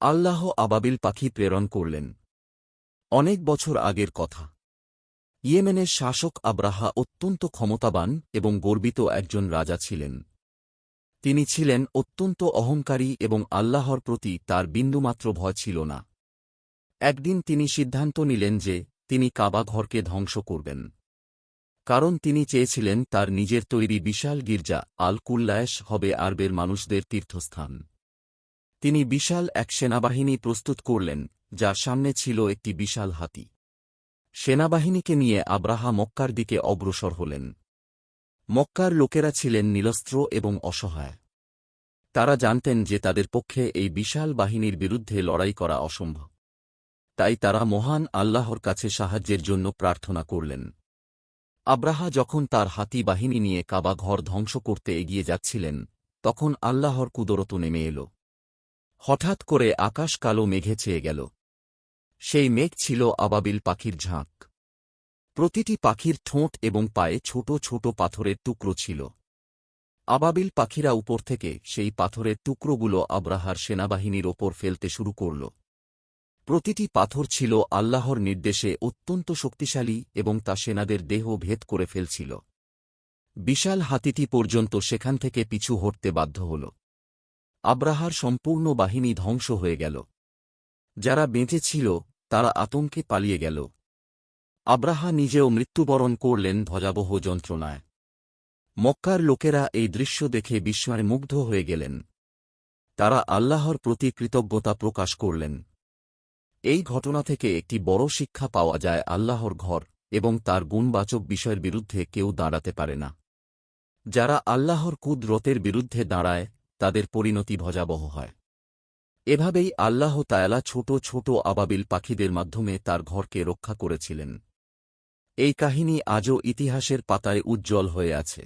আল্লাহ আবাবিল পাখি প্রেরণ করলেন। অনেক বছর আগের কথা। ইয়েমেনের শাসক আব্রাহা অত্যন্ত ক্ষমতাবান এবং গর্বিত একজন রাজা ছিলেন। তিনি ছিলেন অত্যন্ত অহংকারী এবং আল্লাহর প্রতি তার বিন্দুমাত্র ভয় ছিল না। একদিন তিনি সিদ্ধান্ত নিলেন যে তিনি কাবা ঘরকে ধ্বংস করবেন। কারণ তিনি চেয়েছিলেন তার নিজের তৈরি বিশাল গির্জা আল কুল্লায়েশ হবে আরবের মানুষদের তীর্থস্থান। তিনি বিশাল এক সেনাবাহিনী প্রস্তুত করলেন, যার সামনে ছিল একটি বিশাল হাতি। সেনাবাহিনীকে নিয়ে আব্রাহা মক্কার দিকে অগ্রসর হলেন। মক্কার লোকেরা ছিলেন নিরস্ত্র এবং অসহায়। তারা জানতেন যে তাদের পক্ষে এই বিশাল বাহিনীর বিরুদ্ধে লড়াই করা অসম্ভব। তাই তারা মহান আল্লাহর কাছে সাহায্যের জন্য প্রার্থনা করলেন। আব্রাহা যখন তার হাতি বাহিনী নিয়ে কাবা ঘর ধ্বংস করতে এগিয়ে যাচ্ছিলেন, তখন আল্লাহর কুদরত নেমে এল। হঠাৎ করে আকাশ কালো মেঘে চেয়ে গেল। সেই মেঘ ছিল আবাবিল পাখির ঝাঁক। প্রতিটি পাখির ঠোঁট এবং পায়ে ছোট ছোট পাথরের টুকরো ছিল। আবাবিল পাখিরা উপর থেকে সেই পাথরের টুকরোগুলো আব্রাহার সেনাবাহিনীর ওপর ফেলতে শুরু করল। প্রতিটি পাথর ছিল আল্লাহর নির্দেশে অত্যন্ত শক্তিশালী এবং তা সেনাদের দেহ ভেদ করে ফেলছিল। বিশাল হাতিটি পর্যন্ত সেখান থেকে পিছু হটতে বাধ্য হল। আব্রাহার সম্পূর্ণ বাহিনী ধ্বংস হয়ে গেল। যারা বেঁচে ছিল, তারা আতঙ্কে পালিয়ে গেল। আব্রাহা নিজেও মৃত্যুবরণ করলেন ভজাবহ যন্ত্রণায়। মক্কার লোকেরা এই দৃশ্য দেখে বিস্ময়ে মুগ্ধ হয়ে গেলেন। তারা আল্লাহর প্রতি কৃতজ্ঞতা প্রকাশ করলেন। এই ঘটনা থেকে একটি বড় শিক্ষা পাওয়া যায় আল্লাহর ঘর এবং তার গুণবাচক বিষয়ের বিরুদ্ধে কেউ দাঁড়াতে পারে না। যারা আল্লাহর কুদরতের বিরুদ্ধে দাঁড়ায় তাদের পরিণতি ভজাবহ হয়। এভাবেই আল্লাহ তায়ালা ছোট ছোট আবাবিল পাখিদের মাধ্যমে তার ঘরকে রক্ষা করেছিলেন। এই কাহিনী আজও ইতিহাসের পাতায় উজ্জ্বল হয়ে আছে।